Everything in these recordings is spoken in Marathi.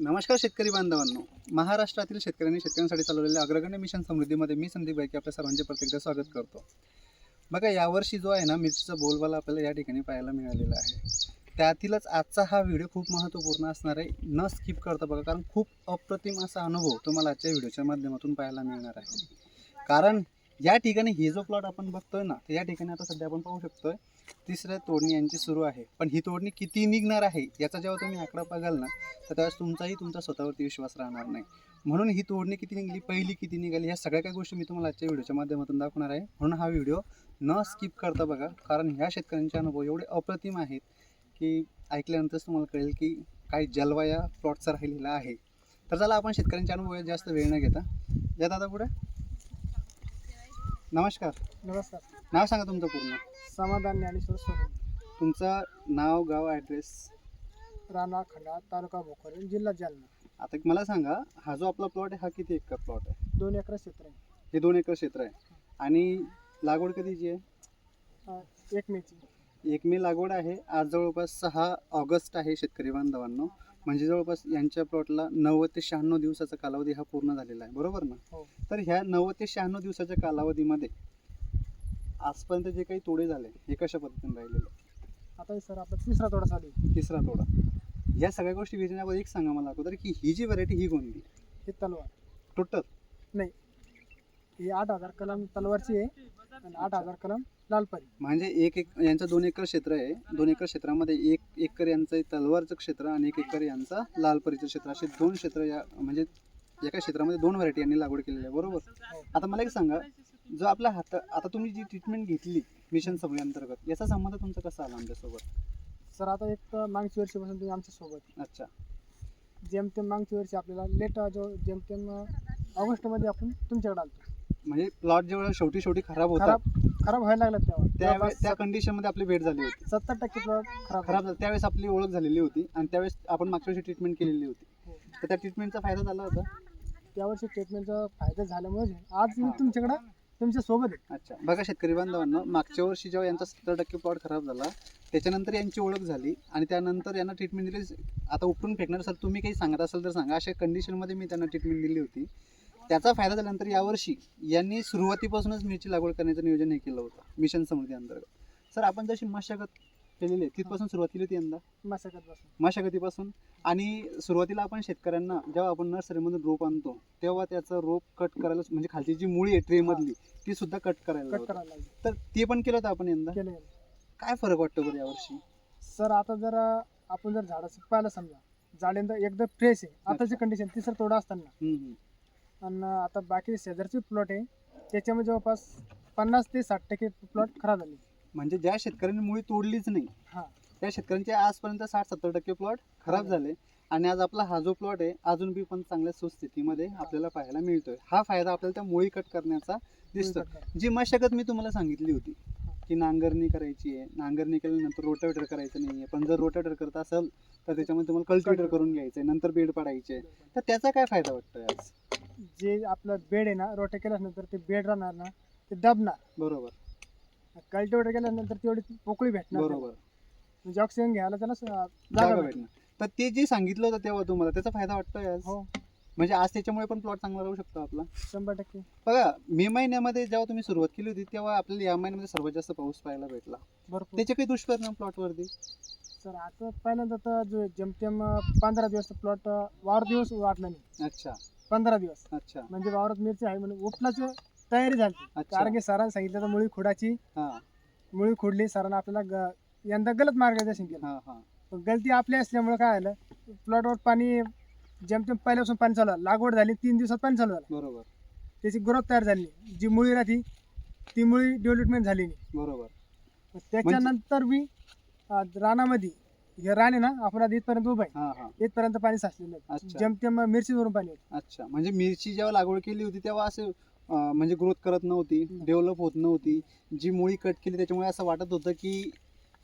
नमस्कार शेतकरी बांधवांनो. महाराष्ट्रातील शेतकऱ्यांनी शेतकऱ्यांसाठी चालवलेल्या अग्रगण्य मिशन समृद्धीमध्ये मी संदीप बाईके आपल्या सर्वांचे प्रत्येकदा स्वागत करतो. बघा यावर्षी जो आहे ना मिरचीचा बोलबाला आपल्याला या ठिकाणी पाहायला मिळालेला आहे. त्यातीलच आजचा हा व्हिडिओ खूप महत्त्वपूर्ण असणार आहे. न स्किप करता बघा कारण खूप अप्रतिम असा अनुभव तुम्हाला आजच्या व्हिडिओच्या माध्यमातून पाहायला मिळणार आहे. कारण या ठिकाणी हे जो प्लॉट आपण बघतोय ना तर या ठिकाणी आता सध्या आपण पाहू शकतोय तिसऱ्या तोडणी यांची सुरू आहे. पण ही तोडणी किती निघणार आहे याचा जेव्हा तुम्ही आकडा बघाल ना तर त्यावेळेस तुमचाही तुमचा स्वतःवरती विश्वास राहणार नाही. म्हणून ही तोडणी किती निघाली पहिली किती निघाली ह्या सगळ्या काही गोष्टी मी तुम्हाला आजच्या व्हिडिओच्या माध्यमातून दाखवणार आहे. म्हणून हा व्हिडिओ न स्किप करता बघा कारण ह्या शेतकऱ्यांचे अनुभव एवढे अप्रतिम आहेत की ऐकल्यानंतरच तुम्हाला कळेल की काय जलवा या प्लॉटचा राहिलेला आहे. तर चला आपण शेतकऱ्यांच्या अनुभव जास्त वेळ न घेता या दादा पुढे. नमस्कार. नमस्कार. नाव सांगा तुमचं पूर्ण. समाधान ज्ञानेश्वर सोनवणे तुमचं नाव गाव ॲड्रेस राणा खंडा तालुका भोकर जिल्हा जालना. आता मला सांगा हा जो आपला प्लॉट आहे हा किती एकर प्लॉट आहे? दोन एकर क्षेत्र आहे. हे दोन एकर क्षेत्र आहे. आणि लागवड कधीची आहे? एक मेची. एक मे लागवड आहे. आज जवळपास सहा ऑगस्ट आहे शेतकरी बांधवांनो. म्हणजे जवळपास यांच्या प्लॉटला नव्वद ते शहाण्णव दिवसाचा कालावधी हा पूर्ण झालेला आहे. बरोबर ना? हो. तर ह्या नव्वद ते शहाण्णव दिवसाच्या कालावधीमध्ये आजपर्यंत जे काही तोडे झाले हे कशा पद्धतीने राहिलेले? आता सर आपला तिसरा तोडा चालू आहे. तिसरा तोडा. या सगळ्या गोष्टी विचारण्यावर एक सांगा मला अगोदर की ही जी व्हरायटी ही कोणती? हे तलवार. टोटल? नाही. ही आठ हजार कलम तलवारची आहे आणि आठ हजार कलम लालपरी. म्हणजे एक एक यांचं दोन एकर क्षेत्र आहे. दोन एकर क्षेत्रामध्ये एक एकर यांचं तलवारचं क्षेत्र आणि एक एकर यांचा लालपरीचं क्षेत्र. असे दोन क्षेत्र या म्हणजे एका क्षेत्रामध्ये दोन व्हरायटी यांनी लागवड केलेली आहे. बरोबर. आता मला एक सांगा जो आपला हात आता तुम्ही जी ट्रीटमेंट घेतली मिशन सगळी अंतर्गत याचा संबंध तुमचा कसा आला आमच्यासोबत? सर आता एक तर मागच्या वर्षीपासून तुम्ही आमच्यासोबत अच्छा. जेमतेम मागच्या वर्षी आपल्याला लेट जो जेमतेम ऑगस्टमध्ये आपण तुमच्याकडे आलतो. म्हणजे प्लॉट जेव्हा शेवटी शेवटी खराब होता खराब व्हायला लागला तेव्हा. त्यावेळेस त्या कंडिशनमध्ये आपली भेट झाली होती. सत्तर टक्के प्लॉट खराब खराब झालं. त्यावेळेस आपली ओळख झालेली होती आणि त्यावेळेस आपण मागच्या वर्षी ट्रीटमेंट केलेली होती. हो. तर त्या ट्रीटमेंटचा फायदा झाला होता? त्यावर्षी ट्रीटमेंटचा फायदा झाल्यामुळे आज मी. तुमच्याकडे तुमच्यासोबत आहे. अच्छा. बघा शेतकरी बांधवांना मागच्या वर्षी जेव्हा यांचा सत्तर टक्के प्लॉट खराब झाला त्याच्यानंतर यांची ओळख झाली आणि त्यानंतर यांना ट्रीटमेंट दिली. आता उपटून फेकणार सर तुम्ही काही सांगत असाल तर सांगा. अशा कंडिशनमध्ये मी त्यांना ट्रीटमेंट दिली होती. त्याचा फायदा झाल्यानंतर यावर्षी यांनी सुरुवातीपासूनच मिरची लागवड करण्याचं नियोजन हे केलं होतं मिशन समृद्धी अंतर्गत. सर आपण जशी मशागत केलेली आहे तिथपासून सुरुवात केली होती यंदा? मशागत बसून मशागतीपासून. आणि सुरुवातीला आपण शेतकऱ्यांना जेव्हा आपण नर्सरीमधून रोप आणतो तेव्हा त्याचं रोप कट करायला म्हणजे खालची जी मुळी आहे ट्रेमधली ती सुद्धा कट करायला कट लावतो. करायला लागले तर ते पण केलं होतं आपण यंदा? केले काय फरक वाटतो बरं यावर्षी? सर आता जर आपण जर झाडाचं पाहिलं समजा झाड एकदम फ्रेश आहे. आताची कंडिशन तिसरं तोडा असताना. हम्म, हम्म. आणि आता बाकी शेजारचे प्लॉट आहे त्याच्यामध्ये जवळपास पन्नास ते साठ टक्के प्लॉट खराब झाले. म्हणजे ज्या शेतकऱ्यांनी मुळी तोडलीच नाही हा. त्या शेतकऱ्यांचे आजपर्यंत साठ सत्तर टक्के प्लॉट खराब. झाले. आणि आज आपला हा जो प्लॉट आहे अजून बी पण चांगल्या सुस्थितीमध्ये आपल्याला पाहायला मिळतोय. हा फायदा आपल्याला त्या मुळी कट करण्याचा दिसतो. जी मशागत मी तुम्हाला सांगितली होती की नांगरणी करायची आहे. नांगरणी केल्यानंतर रोटावेटर करायचं नाही आहे पण जर रोटावेटर करत असेल तर त्याच्यामध्ये तुम्हाला कल्टिवेटर करून घ्यायचं आहे नंतर बेड पाडायचे. तर त्याचा काय फायदा वाटतोय आज? जे आपलं बेड आहे ना रोटे केल्यानंतर ते बेड राहणार ना ते दबणार. बरोबर. कल्टिवेटर केल्यानंतर तेवढी पोकळी भेटणार. बरोबर. म्हणजे ऑक्सिजन घ्यायला त्याला स- जागा जागा भेटणार. भेटणार. तर ते जे सांगितलं होतं तेव्हा तुम्हाला त्याचा फायदा वाटतोय आज? हो. म्हणजे आज त्याच्यामुळे पण प्लॉट चांगला राहू शकतो आपला? शंभर टक्के. बघा मे महिन्यामध्ये जेव्हा तुम्ही सुरुवात केली होती तेव्हा आपल्याला या महिन्यामध्ये सर्वात जास्त पाऊस पाहायला भेटला. भरपूर. त्याचे काही दुष्परिणाम प्लॉटवरती सर आता पहिल्यांदा तर जो जेमतेम पंधरा दिवस प्लॉट वावर दिवस वाटला नाही. अच्छा. पंधरा दिवस. अच्छा. म्हणजे वावरात मिरची आहे म्हणून उपलाची तयारी झाली. अच्छा. कारण की सरांनी सांगितलं तर मुळी खोडाची. हा. मुळी खोडली सरांना आपल्याला ग- यंदा गलत मार्गदर्शन केलं. हा हा. पण गलती आपली असल्यामुळे काय झालं प्लॉटवर पाणी जेमतेम पहिल्यापासून पाणी चालू झालं लागवड झाली तीन दिवसात पाणी चालू झालं. बरोबर. त्याची ग्रोथ तयार झाली नाही. जी मुळी राहती ती मुळी डेव्हलपमेंट झाली नाही. बरोबर. मग त्याच्यानंतर मी अं, रानामध्ये हे आहे ना आपण आता इथपर्यंत उभं आहे. हा हा. इथपर्यंत पाणी साचलेलं आहे. अच्छा. जेमतेम मिरचीवरून पाणी येतं. अच्छा. म्हणजे मिरची जेव्हा लागवड केली होती तेव्हा असे अं, म्हणजे ग्रोथ करत नव्हती. डेव्हलप होत नव्हती. जी मुळी कट केली त्याच्यामुळे असं वाटत होतं की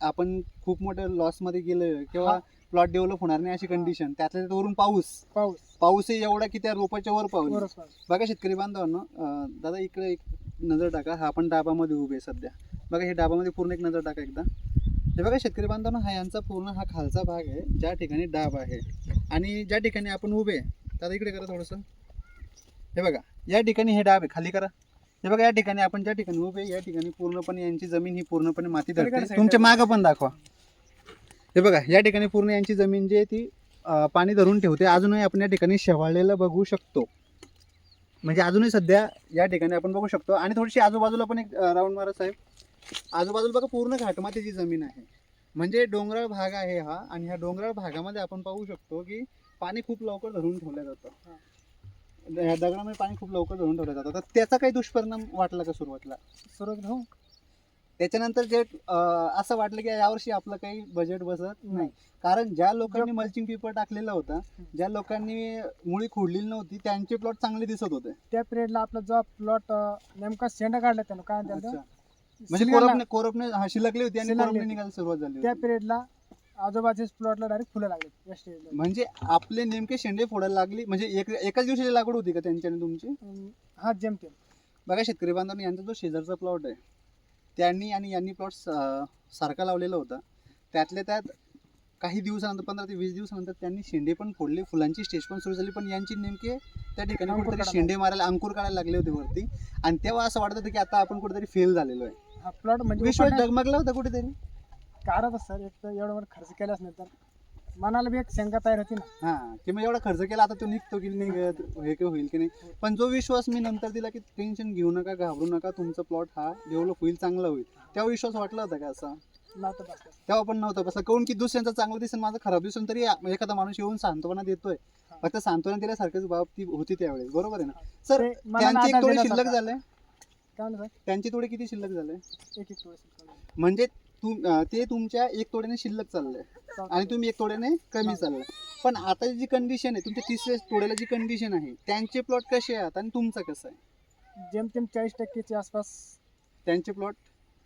आपण खूप मोठ्या लॉसमध्ये गेलोय किंवा हा. प्लॉट डेव्हलप होणार नाही अशी कंडिशन त्यातल्या त्यात वरून पाऊस. पाऊस. पाऊसही एवढा की त्या रोपाच्या वर पाऊस. वरच पाऊस. बघा शेतकरी बांधवांनो अं, दादा इकडे एक नजर टाका. हा आपण डाबामध्ये उभे आहे सध्या. बघा हे डाबामध्ये पूर्ण एक नजर टाका एकदा. हे बघा शेतकरी बांधवांनो हा यांचा पूर्ण हा खालचा भाग आहे. ज्या ठिकाणी डाब आहे. आणि ज्या ठिकाणी आपण उभे आहे, तर इकडे करा थोडंसं. हे बघा या ठिकाणी हे डाब आहे. खाली करा. हे बघा या ठिकाणी आपण ज्या ठिकाणी उभे या ठिकाणी पूर्णपणे यांची जमीन ही पूर्णपणे माती धरते. तुमच्या. मागं पण दाखवा. हे बघा या ठिकाणी पूर्ण यांची जमीन जी आहे ती पाणी धरून ठेवते. अजूनही आपण या ठिकाणी शेवाळलेलं बघू शकतो. म्हणजे अजूनही सध्या या ठिकाणी आपण बघू शकतो. आणि थोडीशी आजूबाजूला पण एक राऊंड मारा साहेब. आजूबाजूला बघा पूर्ण घाटमातीची जमीन आहे. म्हणजे डोंगराळ भाग आहे हा आणि ह्या डोंगराळ भागामध्ये आपण पाहू शकतो की पाणी खूप लवकर धरून ठेवलं जातं. ह्या दगडामध्ये पाणी खूप लवकर धरून ठेवलं जातं. तर त्याचा काही दुष्परिणाम वाटला का सुरुवातीला? सुरुवात हो त्याच्यानंतर जे असं वाटलं की यावर्षी आपलं काही बजेट बसत नाही. कारण ज्या लोकांनी मल्चिंग पेपर टाकलेला होता ज्या लोकांनी मुळी खोडलेली नव्हती त्यांचे प्लॉट चांगले दिसत होते. त्या पिरियडला आपला जो प्लॉट नेमका शेंडा काढला त्यानं. काय म्हणजे सिंगाला- कोरपणे कोरपणे हा शिलकली होती आणि शिलकली कोरपणे होती. निघायला सुरुवात झाली त्या होती. पिरियडला प्लॉटला डायरेक्ट फुलं लागले या स्टेजला म्हणजे आपले नेमके शेंडे फोडायला लागली म्हणजे एक एकाच दिवशी लागवड होती का त्यांची आणि तुमची? अं, हा जेमतेम बघा शेतकरी बांधवांनी यांचा जो शेजारचा प्लॉट आहे त्यांनी आणि यांनी प्लॉट सारखा लावलेला होता. त्यातल्या त्यात काही दिवसानंतर पंधरा ते वीस दिवसानंतर त्यांनी शेंडे पण फोडले फुलांची स्टेज पण सुरू झाली पण यांची नेमके त्या ठिकाणी अंकुर कुठेतरी काढायला शेंडे मारायला अंकुर काढायला लागले होते वरती. आणि तेव्हा असं वाटत होतं की आता आपण कुठेतरी फेल झालेलो आहे. हा प्लॉट म्हणजे विश्वास उपटण्यात डगमगला होता कुठेतरी. कारण सर एक तर एवढं मोठं खर्च केलाच नाही तर. मनाला बी एक शंका तयार होती ना. हा की मग एवढा खर्च केला आता तो निघतो की नाही निघत हे की होईल की नाही? पण जो विश्वास मी नंतर दिला की टेन्शन घेऊ नका घाबरू नका तुमचा प्लॉट हा डेव्हलप होईल चांगला होईल. तेव्हा विश्वास वाटला होता का असा? नव्हतं बसलं तेव्हा पण नव्हतं बसला काऊन की दुसऱ्यांचा चांगला दिसेल माझा खराब दिसून तरी एखादा माणूस येऊन सांत्वना देतोय. फक्त सांत्वना दिल्यासारखीच बाब ती होती त्यावेळेस. बरोबर आहे ना? सर ते मनाला त्यांची एक आधार देण्यासारखं. शिल्लक झाले काय त्यांची तोडे किती शिल्लक झाले? एक एक थोडंसं म्हणजे तुम अं, ते तुमच्या एक तोड्याने शिल्लक चाललंय. आणि तुम्ही एक तोड्याने कमी चाललाय. पण आता जी कंडिशन आहे तुमच्या तिसऱ्या तोड्याला जी कंडिशन आहे त्यांचे प्लॉट कसे आहेत आणि तुमचा कसं आहे? जेमतेम चाळीस टक्केच्या आसपास त्यांचे प्लॉट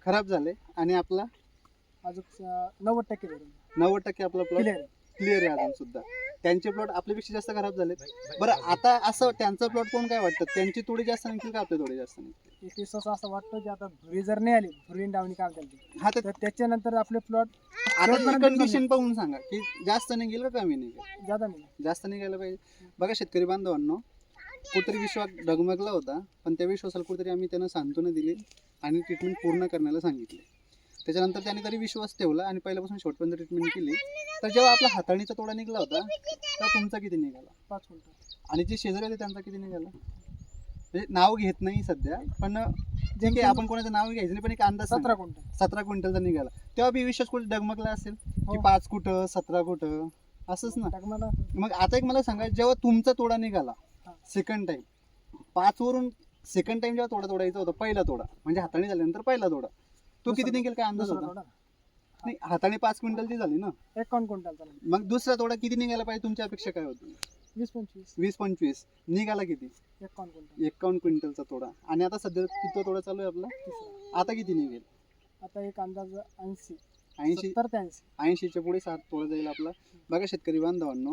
खराब झाले आणि आपला अजून अं, नव्वद टक्के नव्वद टक्के आपला प्लॉट क्लिअर क्लिअर आहे अजून सुद्धा. त्यांचे प्लॉट आपल्यापेक्षा जास्त खराब झाले बरं आता असं त्यांचा प्लॉट कोण काय वाटतं? त्यांची तोडे जास्त निघतील का आपले तोडे जास्त निघतील विश्वास असं वाटतं की आता भुरी जर नाही आली डावणी काम चालते हा तर तर त्याच्यानंतर आपले प्लॉट आता शेवटपर्यंत कंडिशन पाहून सांगा की जास्त निघेल का कमी निघेल? ज्यादा नाही जास्त निघायला पाहिजे. बघा शेतकरी बांधवांनो कुठेतरी विश्वास डगमगला होता पण त्या विश्वासाला कुठेतरी आम्ही त्यांना सांत्वना दिली आणि ट्रीटमेंट पूर्ण करण्याला सांगितले. त्याच्यानंतर त्यांनी तरी विश्वास ठेवला आणि पहिल्यापासून शेवटपर्यंत ट्रीटमेंट केली. तर जेव्हा आपला हाताळणीचा तोडा निघाला होता तर तुमचा किती निघाला? पाच आणि जे शेजारी होते त्यांचा किती निघाला? म्हणजे नाव घेत नाही सध्या पण आहे जेमतेम आपण कोणाचं नाव घ्यायचं नाही पण एक अंदाज सतरा क्विंटल सतरा क्विंटलचा निघाला. तेव्हा बी विश्वास कुठे डगमगला असेल? की हो. पाच कुठं सतरा कुठं? असंच ना. मग आता एक मला सांगा जेव्हा तुमचा तोडा निघाला. सेकंड टाइम पाच वरून सेकंड टाइम जेव्हा तोडा तोडायचा होता पहिला तोडा म्हणजे हाताने झाल्यानंतर पहिला तोडा तो किती निघेल काय अंदाज होता? नाही हाताने पाच क्विंटलची झाली ना. एकावन्न क्विंटलचा. मग दुसरा तोडा किती निघायला पाहिजे? तुमची अपेक्षा काय होती? वीस पंचवीस. वीस पंचवीस. निघाला किती? एकावन्न क्विंटल. एकावन्न क्विंटलचा तोडा. आणि आता सध्या किती तोडा चालू आहे आपला? तिसरा. आता किती निघेल? आता एक अंदाज ऐंशी. ऐंशी. सत्तर ते ऐंशी. ऐंशीच्या पुढे सात तोडा जाईल आपला. बघा शेतकरी बांधवांनो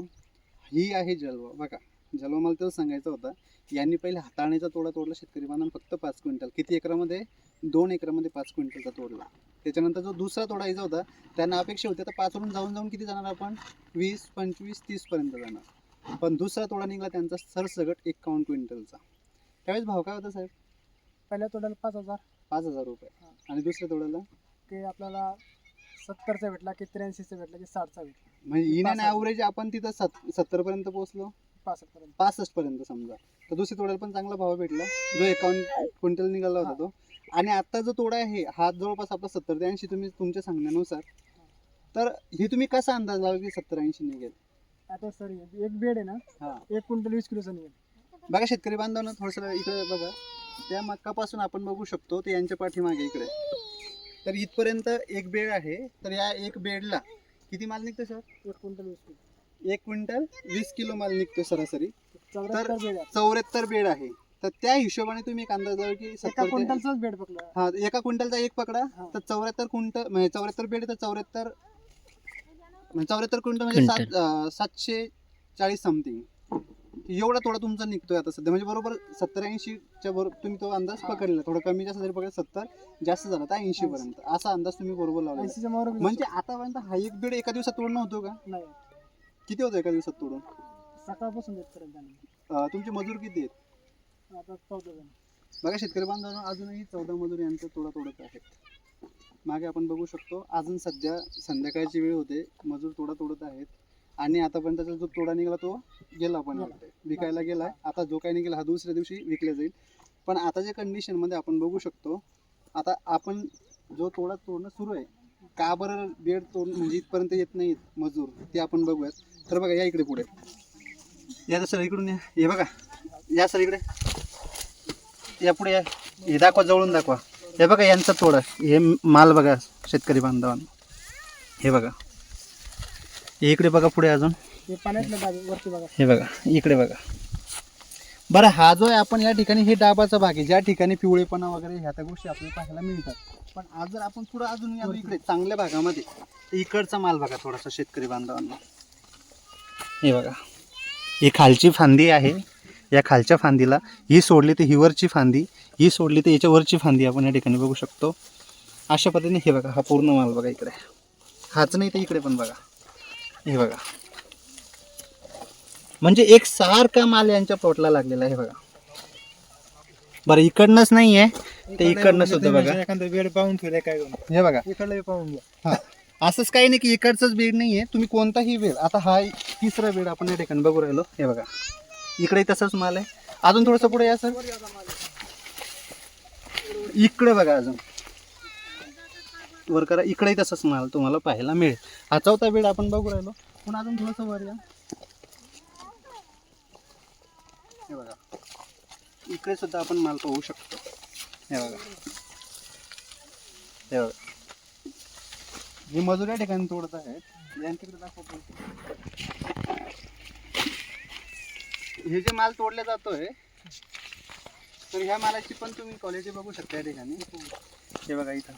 ही आहे जलवा. बघा जलवा मला तेच सांगायचं होतं यांनी पहिले हाताळणीचा तोडा तोडला शेतकरी बांधवांना फक्त पाच क्विंटल. किती एकरामध्ये? दोन एकरामध्ये पाच क्विंटलचा तोडला. त्याच्यानंतर जो दुसरा तोडायचा होता त्यांना अपेक्षा होती आता पाचवरून जाऊन जाऊन किती जाणार आपण? वीस पंचवीस तीसपर्यंत जाणार. पण दुसरा तोडा निघाला त्यांचा सरसगट एकावन्न क्विंटलचा. त्यावेळेस भाव काय होता साहेब? पहिल्या तोड्याला पाच हजार. पाच हजार रुपये. आणि दुसऱ्या तोड्याला? ते आपल्याला सत्तरचा भेटला की त्र्याऐंशीचा भेटला की साठचा भेटला. म्हणजे इन अँड. ॲव्हरेज आपण तिथं सत सत्तरपर्यंत पोहोचलो? पासष्ट पर्यंत. पासष्ट पर्यंत समजा. तर दुसऱ्या तोड्याला पण चांगला भाव भेटला. जो एकावन्न क्विंटल निघाला होता तो. आणि आता जो तोडा आहे हा जवळपास आपला सत्तर ते ऐंशी तुम्ही तुमच्या सांगण्यानुसार. तर हे तुम्ही कसा अंदाज लावा की सत्तर ऐंशी निघेल? आता सर एक बेड आहे ना हा. एक क्विंटल वीस किलोचा निघेल. बघा शेतकरी बांधवांना थोडंसं इकडे बघा. त्या मक्कापासून आपण बघू शकतो ते यांच्या पाठीमागे इकडे. तर इथपर्यंत एक बेड आहे तर या एक बेडला किती माल निघतो सर? एक क्विंटल वीस किलो. एक क्विंटल वीस किलो माल निघतो सरासरी. चौऱ्याहत्तर बेड आहे. तर त्या हिशोबाने तुम्ही एक अंदाज लावा की एका सत्तर ते क्विंटलचाच बेड पकडला. हा एका क्विंटलचा एक पकडा हा. तर चौऱ्याहत्तर क्विंटल म्हणजे चौऱ्याहत्तर बेड तर चौऱ्याहत्तर म्हणजे चौऱ्याहत्तर क्विंटल म्हणजे सात अं, सातशे चाळीस समथिंग एवढा तोडा तुमचा निघतोय आता सध्या. म्हणजे बरोबर सत्तर ऐंशीच्या बरोबर तुम्ही तो अंदाज हा. पकडलेला. थोडा कमी जास्त जरी पकडला. सत्तर जास्त झाला तर ऐंशी पर्यंत. असा अंदाज तुम्ही बरोबर लावला. ऐंशीच्या मावर म्हणजे आतापर्यंत हा एक बेड एका दिवसात तोडणं होतो का? नाही. किती होतं एका दिवसात तोडून? सकाळपासून. अं, तुमचे मजूर किती आहेत? आता चौदा जण. बघा शेतकरी बांधवांनो अजूनही चौदा मजूर यांचा तोडा तोडत आहेत. मागे आपण बघू शकतो अजून सध्या संध्याकाळची वेळ होते मजूर तोडा तोडत आहेत. आणि आतापर्यंतचा जो तोडा निघाला तो गेला पण गेला. विकायला गेलाय. आता जो काही निघाला हा दुसऱ्या दिवशी विकला जाईल. पण आताच्या कंडिशनमध्ये आपण बघू शकतो आता आपण जो तोडा तोडणं सुरू आहे का बरं बेड तोड म्हणजे इथपर्यंत येत नाहीत मजूर ते आपण बघूयात. तर बघा या इकडे पुढे. या सर इकडून या. हे बघा. या सर इकडे. या पुढे या. हे दाखवा जवळून दाखवा. हे बघा यांचं तोड. हे माल बघा शेतकरी बांधवांना. हे बघा. हे इकडे बघा पुढे अजून. हे बघा. हे बघा इकडे बघा. बरं हा जो आहे आपण या ठिकाणी हे डाबाचा भाग आहे. ज्या ठिकाणी पिवळेपणा वगैरे ह्या त्या गोष्टी आपल्याला पाहायला मिळतात. पण आज जर आपण पुढं अजून आलो इकडे चांगल्या भागामध्ये तर इकडचा माल बघा थोडासा शेतकरी बांधवांना. हे बघा. ही खालची फांदी आहे. या खालच्या फांदीला ही सोडली तर ही वरची फांदी ही सोडली तर याच्या वरची फांदी आपण या ठिकाणी बघू शकतो. अशा पद्धतीने हे बघा हा पूर्ण माल बघा इकडे. हाच नाही तर इकडे पण बघा. हे बघा. म्हणजे एक सारखा माल यांच्या प्लॉटला लागलेला आहे बघा. बरं इकडनंच नाही आहे ते इकडनं सुद्धा बघा. एखादा बेड पाहून ठेवलाय काय हे बघा. इकडलं पाहून घ्या. हा. असंच काही नाही की इकडचंच बेड नाही आहे तुम्ही कोणताही बेड आता हा तिसरा बेड आपण या ठिकाणी बघू राहिलो. हे बघा. इकडे तसाच माल आहे. अजून थोडंसं पुढे या सर. इकडे बघा अजून. वर करा इकडेही तसाच माल तुम्हाला पाहायला मिळेल. हा चौथा बेड आपण बघू राहिलो. पण अजून थोडंसं वर या. हे बघा. इकडे सुद्धा आपण माल पाहू शकतो. हे बघा. हे बघा. हे मजूर या ठिकाणी तोडत आहेत. यांच्याकडे दाखवतो. हे जे माल तोडला जातोय तर ह्या मालाची पण तुम्ही क्वालिटी बघू शकता या ठिकाणी. हे बघा इथं.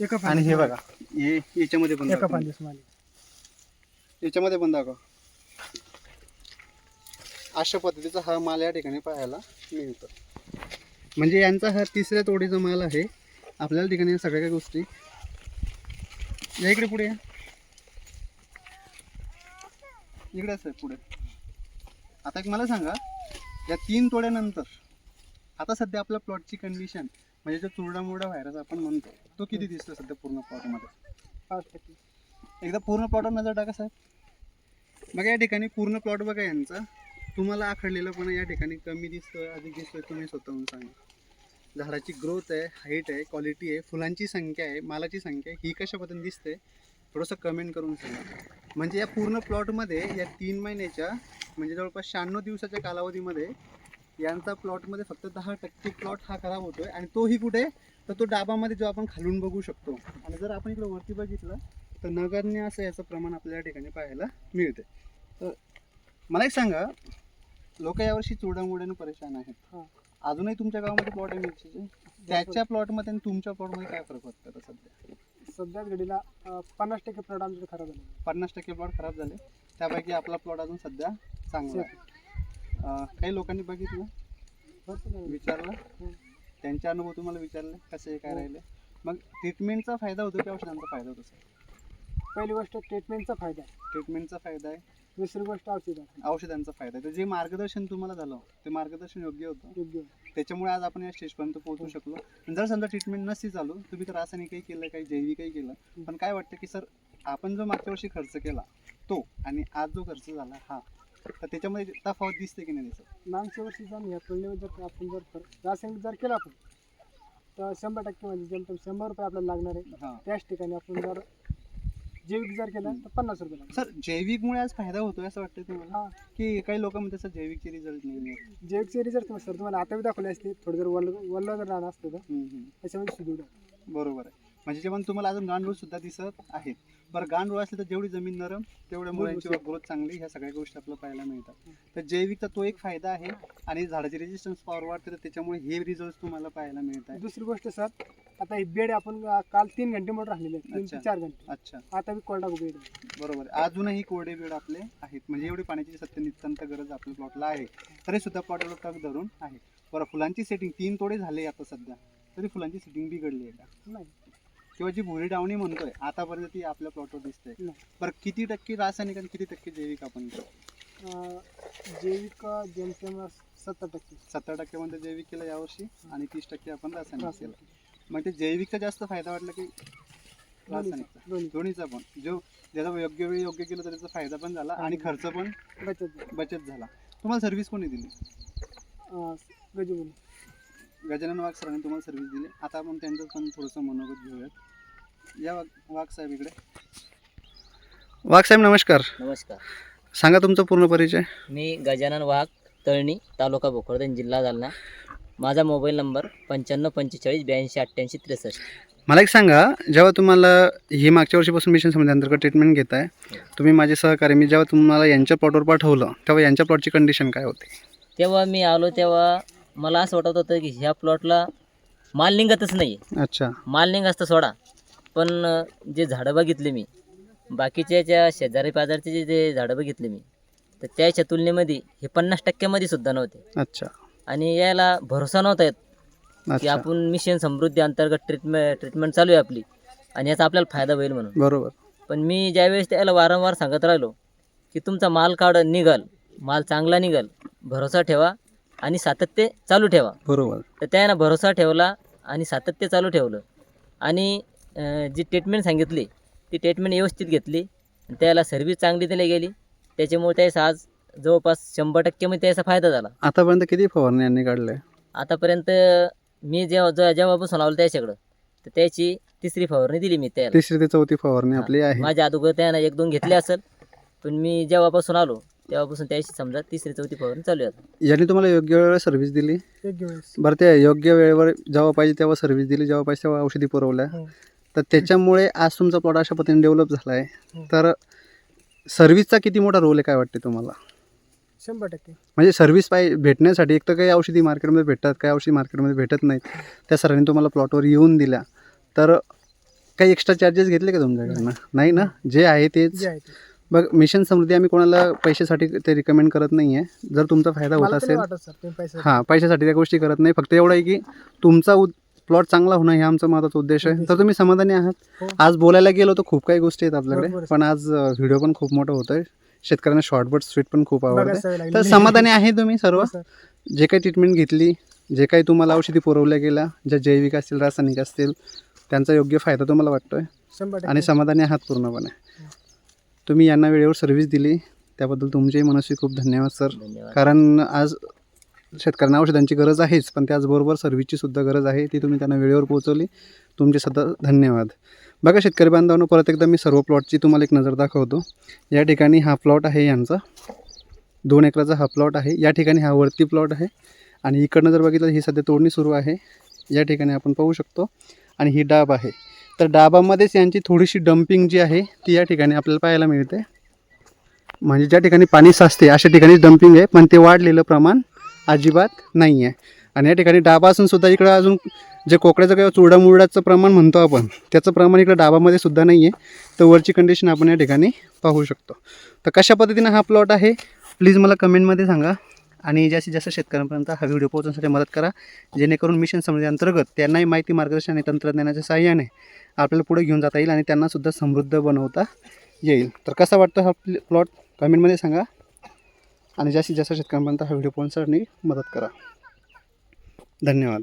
एका आणि हे बघा हे याच्यामध्ये पण एका. फांदीस माल. याच्यामध्ये पण दाखवा. अशा पद्धतीचा हा माल या ठिकाणी पाहायला मिळतो. म्हणजे यांचा हा तिसऱ्या तोडीचा माल आहे. आपल्याला ठिकाणी सगळ्या काही गोष्टी या इकडे पुढे या. इकडे आहे पुढे. आता एक मला सांगा या तीन तोड्यानंतर आता सध्या आपल्या प्लॉटची कंडिशन म्हणजे जो चुरडा मुरडा व्हायरस आपण म्हणतो तो किती दिसतो सध्या पूर्ण प्लॉटमध्ये एकदा पूर्ण प्लॉटवर नजर टाका साहेब. बघा या ठिकाणी पूर्ण प्लॉट बघा यांचा. तुम्हाला आखडलेला पण या ठिकाणी कमी दिसतोय अधिक दिसतोय तुम्ही स्वतःहून सांगा. झाडाची ग्रोथ आहे हाईट आहे क्वालिटी आहे फुलांची संख्या आहे मालाची संख्या आहे ही कशा पद्धतीने दिसते थोडंसं कमेंट करून सांगा. म्हणजे या पूर्ण प्लॉटमध्ये या तीन महिन्याच्या म्हणजे जवळपास शहाण्णव दिवसाच्या कालावधीमध्ये यांचा प्लॉटमध्ये फक्त दहा टक्के प्लॉट हा खराब होतोय आणि तोही कुठे? तर तो डाबामध्ये जो आपण खालून बघू शकतो. आणि जर आपण इकडे वरती बघितलं तर नगरने असं याचं प्रमाण आपल्याला या ठिकाणी पाहायला मिळते तर मला एक सांगा लोक यावर्षी चुडामुड्यानं परेशान आहेत. हा. अजूनही तुमच्या गावामध्ये प्लॉट आहे मिरचीचे? त्याच्या प्लॉटमध्ये आणि तुमच्या प्लॉटमध्ये काय फरक वाटतं सध्या? सध्याच घडीला पन्नास टक्के प्लॉट आमच्याकडे खराब झाले. पन्नास टक्के प्लॉट खराब झाले. त्यापैकी आपला प्लॉट अजून सध्या चांगला आहे. अं, काही लोकांनी बघितलं. विचारलं. त्यांचे अनुभव तुम्हाला विचारले? कसे काय हो. राहिले? मग ट्रीटमेंटचा फायदा होतो की औषधांचा फायदा होतो सर पहिली गोष्ट ट्रीटमेंटचा फायदा आहे. ट्रीटमेंटचा फायदा आहे. दुसरी गोष्ट औषध. औषधांचा फायदा आहे. तर जे मार्गदर्शन तुम्हाला झालं ते मार्गदर्शन योग्य होतं? योग्य त्याच्यामुळे आज आपण या स्टेजपर्यंत पोहोचू शकलो. आणि जर समजा ट्रीटमेंट नसती चालू तुम्ही तर रासायनिकही केलं काही जैविकही केलं. पण काय वाटतं की सर आपण जो मागच्या वर्षी खर्च केला तो आणि आज जो खर्च झाला हा तर त्याच्यामध्ये तफावत दिसते की नाही दिसत? मागच्या वर्षी जाऊन या तुलनेवर जर आपण जर फरक- रासायनिक जर केला आपण तर शंभर टक्के म्हणजे जेमतेम शंभर रुपये आपल्याला लागणार आहे. हां. त्याच ठिकाणी आपण जर जैविक जर केलं तर पन्नास रुपये लागणार. सर जैविकमुळे आज फायदा होतोय असं वाटतं तुम्हाला? हा. की काही लोक म्हणतात सर जैविकचे रिझल्ट नाही मिळत. जैविकचे रिझल्ट सर तुम्हाला आता बी दाखवले असते थोडं जर वल्ल वल्ल जर राहणार असतं तर. हम्म, हम्म. त्याच्यामध्ये सुधीर बरोबर आहे. म्हणजे जेव्हा तुम्हाला अजून गांडूळ सुद्धा दिसत आहेत. बरं गांडूळ असले तर जेवढी जमीन नरम तेवढ्या मुळांची ग्रोथ चांगली ह्या सगळ्या गोष्टी आपल्याला पाहायला मिळतात. तर जैविकचा तो एक फायदा आहे आणि झाडाची रेजिस्टन्स पॉवर वाढते तर त्याच्यामुळे हे रिझल्ट तुम्हाला पाहायला मिळत आहे दुसरी गोष्ट सर आता ही बेड आपण काल तीन घंटे मोटर राहिलेले अच्छा. चार घंटे. अच्छा. आता बी कोरडा बेड आहे. बरोबर आहे. अजूनही कोरडे बेड आपले आहेत म्हणजे एवढी पाण्याची सत्य नितांत गरज आपल्या प्लॉटला आहे. तरी सुद्धा प्लॉटला तग धरून आहे. बरं फुलांची सेटिंग तीन तोडे झाले आता सध्या. तरी फुलांची सेटिंग बिघडली आहे का? नाही. किंवा जी भुरी डावणी म्हणतोय आतापर्यंत ती आपल्या प्लॉटवर दिसते. बरं किती टक्के रासायनिक आणि किती टक्के जैविक आपण जैविक जेमतेम सत्तर टक्के. सत्तर टक्के मध्ये जैविक केलं यावर्षी आणि तीस टक्के आपण रासायनिक. केलं. मग ते जैविकचा जास्त फायदा वाटला की रासायनिकचा? दोन्ही दोन्हीचा पण. जो ज्याचा योग्य वेळी योग्य केलं तर त्याचा फायदा पण झाला आणि खर्च पण बचत बचत झाला. तुम्हाला सर्व्हिस कोणी दिली? गजबोली. गजानन वाघ सरांनी तुम्हाला सर्व्हिस दिली. आता आपण त्यांचं पण थोडंसं मनोगत घेऊयात. या वाघ वाघ साहेब इकडे. वाघ साहेब नमस्कार. नमस्कार. सांगा तुमचा पूर्ण परिचय. मी गजानन वाघ तळणी तालुका भोकरदन जिल्हा जालना. माझा मोबाईल नंबर पंच्याण्णव पंचेचाळीस ब्याऐंशी अठ्ठ्याऐंशी त्रेसष्ट. मला एक सांगा जेव्हा तुम्हाला ही मागच्या वर्षीपासून मिशन समिती अंतर्गत ट्रीटमेंट घेत आहे तुम्ही माझे सहकारी मी जेव्हा तुम्हाला यांच्या प्लॉटवर पाठवलं तेव्हा यांच्या प्लॉटची कंडिशन काय होती? तेव्हा मी आलो तेव्हा मला असं वाटत होतं की ह्या प्लॉटला माल निघतच नाही अच्छा. माल निघाच तर सोडा. पण जे झाडं बघितले मी बाकीच्या ज्या शेजारी पाजारचे जे जे झाडं बघितले मी तर त्याच्या तुलनेमध्ये हे पन्नास टक्क्यामध्ये सुद्धा नव्हते. अच्छा. आणि याला भरोसा नव्हता येत की आपण मिशन समृद्धी अंतर्गत ट्रीटमेंट ट्रीटमेंट चालू आहे आपली. आणि याचा आपल्याला फायदा होईल म्हणून. बरोबर. पण मी ज्यावेळेस त्याला वारंवार सांगत राहिलो की तुमचा माल काढ निघाल. माल चांगला निघाल. भरोसा ठेवा. आणि सातत्य चालू ठेवा. बरोबर. तर त्यानं भरोसा ठेवला आणि सातत्य चालू ठेवलं. आणि जी ट्रीटमेंट सांगितली ती ट्रीटमेंट व्यवस्थित घेतली. त्याला सर्व्हिस चांगली दिली गेली. त्याच्यामुळे त्यास आज जवळपास शंभर टक्केमध्ये त्याचा फायदा झाला. आतापर्यंत किती फवारणी यांनी काढले आतापर्यंत मी जेव्हा जेव्हा- जेव्हापासून लावलं त्याच्याकडं तर त्याची तिसरी फवारणी दिली मी त्याला. तिसरी ते चौथी फवारणी. आपली आहे. माझ्या अगोदर त्यानं एक दोन घेतले असेल. पण मी जेव्हापासून आलो तेव्हापासून त्याशी समजा तिसरी चौथी फवारणी चालू आहे आता. यांनी तुम्हाला योग्य वेळेला सर्व्हिस दिली? वेळेस. बरं ते योग्य वेळेवर जेव्हा पाहिजे तेव्हा सर्व्हिस दिली जेव्हा पाहिजे तेव्हा औषधी पुरवल्या. हो. तर त्याच्यामुळे आज तुमचा प्लॉट अशा पद्धतीने डेव्हलप झाला आहे हो. तर सर्व्हिसचा किती मोठा रोल आहे काय वाटते तुम्हाला? शंभर टक्के. म्हणजे सर्व्हिस पाहिजे भेटण्यासाठी एक तर काही औषधी मार्केटमध्ये भेटतात काही औषधी मार्केटमध्ये भेटत नाहीत. त्या सरांनी तुम्हाला प्लॉटवर येऊन दिल्या. तर काही एक्स्ट्रा चार्जेस घेतले का तुमच्याकडनं? नाही ना? जे आहे तेच. जे आहे ते. बघ मिशन समृद्धी आम्ही कोणाला पैशासाठी ते रिकमेंड करत नाही आहे जर तुमचा फायदा होत असेल हां पैशासाठी त्या गोष्टी करत नाही. फक्त एवढं आहे की तुमचा प्लॉट चांगला होणं हे आमचा महत्त्वाचा उद्देश आहे. तर तुम्ही समाधानी आहात. हो. आज बोलायला गेलो तर खूप काही गोष्टी आहेत आपल्याकडे. पण आज व्हिडिओ पण खूप मोठा होतोय. शेतकऱ्यांना शॉर्ट बट स्वीट पण खूप आवडते. तर समाधानी आहे तुम्ही सर्व? हो, सर. जे काही ट्रीटमेंट घेतली जे काही तुम्हाला औषधी पुरवल्या गेल्या ज्या जैविक असतील रासायनिक असतील त्यांचा योग्य फायदा तुम्हाला वाटतोय? आणि समाधानी आहात पूर्णपणे. तुम्ही यांना वेळेवर सर्व्हिस दिली. त्याबद्दल तुमचेही मनस्वी खूप धन्यवाद सर कारण आज शेतकऱ्यांना औषधांची गरज आहेच पण त्याचबरोबर सर्व्हिसची सुद्धा गरज आहे. ती तुम्ही त्यांना वेळेवर पोहोचवली. तुमचे सध्या धन्यवाद. बघा शेतकरी बांधवांनो परत एकदा मी सर्व प्लॉटची तुम्हाला एक नजर दाखवतो. या ठिकाणी हा प्लॉट आहे यांचा. दोन एकराचा हा प्लॉट आहे. या ठिकाणी हा वरती प्लॉट आहे. आणि इकडनं जर बघितलं ही सध्या तोडणी सुरू आहे. या ठिकाणी आपण पाहू शकतो. आणि ही डाब आहे. तर डाबामध्येच यांची थोडीशी डम्पिंग जी आहे ती या ठिकाणी आपल्याला पाहायला मिळते. म्हणजे ज्या ठिकाणी पाणी साचते अशा ठिकाणी डम्पिंग आहे पण ते वाढलेलं प्रमाण अजिबात नाही आहे आणि या ठिकाणी डाबा असून सुद्धा इकडं अजून जे कोकड्याचं किंवा चुडामुरडाचं प्रमाण म्हणतो आपण त्याचं प्रमाण इकडं डाबामध्ये सुद्धा नाही आहे तर वरची कंडिशन आपण या ठिकाणी पाहू शकतो. तर कशा पद्धतीनं हा प्लॉट आहे प्लीज मला कमेंटमध्ये सांगा. आणि जास्तीत जास्त शेतकऱ्यांपर्यंत हा व्हिडिओ पोहोचण्यासाठी मदत करा. जेणेकरून मिशन समृद्धी अंतर्गत त्यांनाही माहिती मार्गदर्शन आणि तंत्रज्ञानाच्या सहाय्याने आपल्याला पुढे घेऊन जाता येईल आणि त्यांनासुद्धा समृद्ध बनवता येईल. तर कसा वाटतो हा प्लॉट? कमेंटमध्ये सांगा. आणि जास्तीत जास्त शेतकऱ्यांपर्यंत हा व्हिडिओ पोहोचण्यासाठी मदत करा. धन्यवाद.